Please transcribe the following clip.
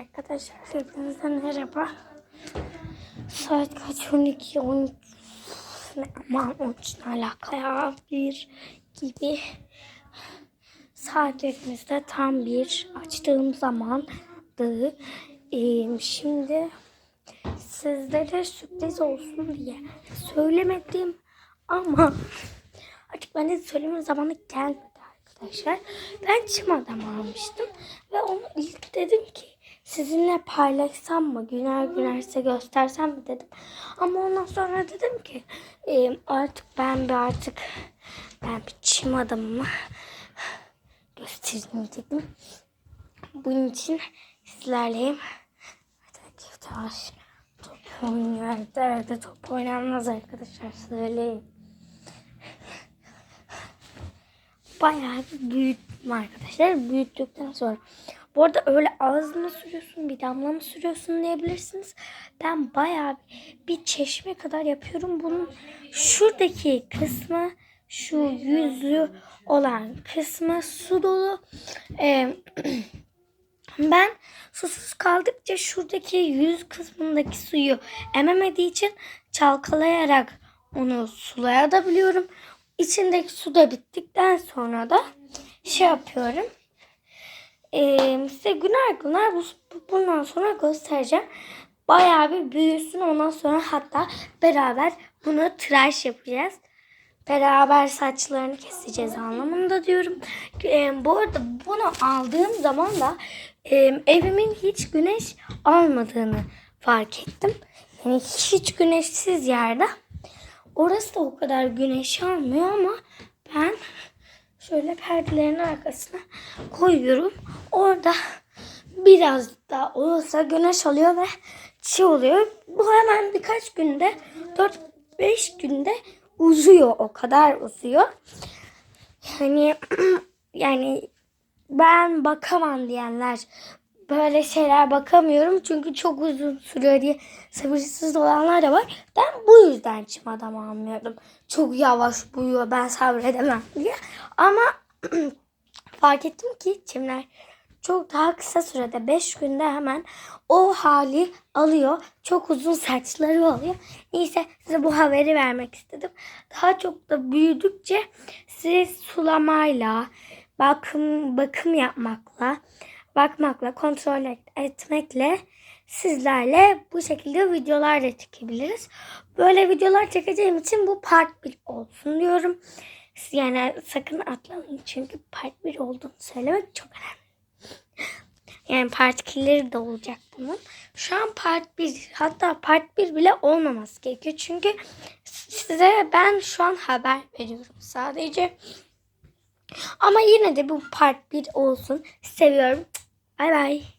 Arkadaşlar hepinize merhaba. Saat kaç? 12, 13. Ne aman 13 ne alaka? Bir gibi. Saatimizde tam bir açtığım zamandı. Ee, şimdi sizlere sürpriz olsun diye söylemedim ama artık bana söyleme zamanı gelmedi arkadaşlar. Ben çim adam almıştım ve onu ilk dedim ki sizinle paylaşsam mı güner günerse göstersem mi dedim. Ama ondan sonra dedim ki "E, artık ben bir artık ben bir çim adamımı göstereyim dedim. Bunun için sizlerleyim. Hadi taş top oynuyor. Evde top oynanmaz arkadaşlar söyleyeyim. bayağı büyüttüm arkadaşlar. Büyüttükten sonra. Bu arada öyle ağzına sürüyorsun bir damla mı sürüyorsun diyebilirsiniz. Ben bayağı bir, çeşme kadar yapıyorum. Bunun şuradaki kısmı şu yüzlü olan kısmı su dolu. Ee, ben susuz kaldıkça şuradaki yüz kısmındaki suyu ememediği için çalkalayarak onu sulayabiliyorum. İçindeki su da bittikten sonra da şey yapıyorum. Ee, size güner güner bu, bundan sonra göstereceğim. Bayağı bir büyüsün ondan sonra hatta beraber bunu tıraş yapacağız. Beraber saçlarını keseceğiz anlamında diyorum. Ee, bu arada bunu aldığım zaman da e, evimin hiç güneş almadığını fark ettim. Yani hiç güneşsiz yerde. Orası da o kadar güneş almıyor ama ben şöyle perdelerin arkasına koyuyorum. Orada biraz da olsa güneş alıyor ve çiğ oluyor. Bu hemen birkaç günde 4-5 günde uzuyor. O kadar uzuyor. Yani yani ben bakamam diyenler böyle şeyler bakamıyorum çünkü çok uzun sürüyor diye sabırsız olanlar da var. Ben bu yüzden çim adam almıyorum. Çok yavaş büyüyor ben sabredemem diye. Ama fark ettim ki çimler çok daha kısa sürede 5 günde hemen o hali alıyor. Çok uzun saçları oluyor. Neyse size bu haberi vermek istedim. Daha çok da büyüdükçe siz sulamayla, bakım bakım yapmakla, bakmakla, kontrol et- etmekle sizlerle bu şekilde videolar da çekebiliriz. Böyle videolar çekeceğim için bu part 1 olsun diyorum. Yani sakın atlamayın çünkü part 1 olduğunu söylemek çok önemli. Yani part 2'leri de olacak bunun. Şu an part 1 hatta part 1 bile olmaması gerekiyor. Çünkü size ben şu an haber veriyorum sadece. Ama yine de bu part 1 olsun. Seviyorum. Bye bye.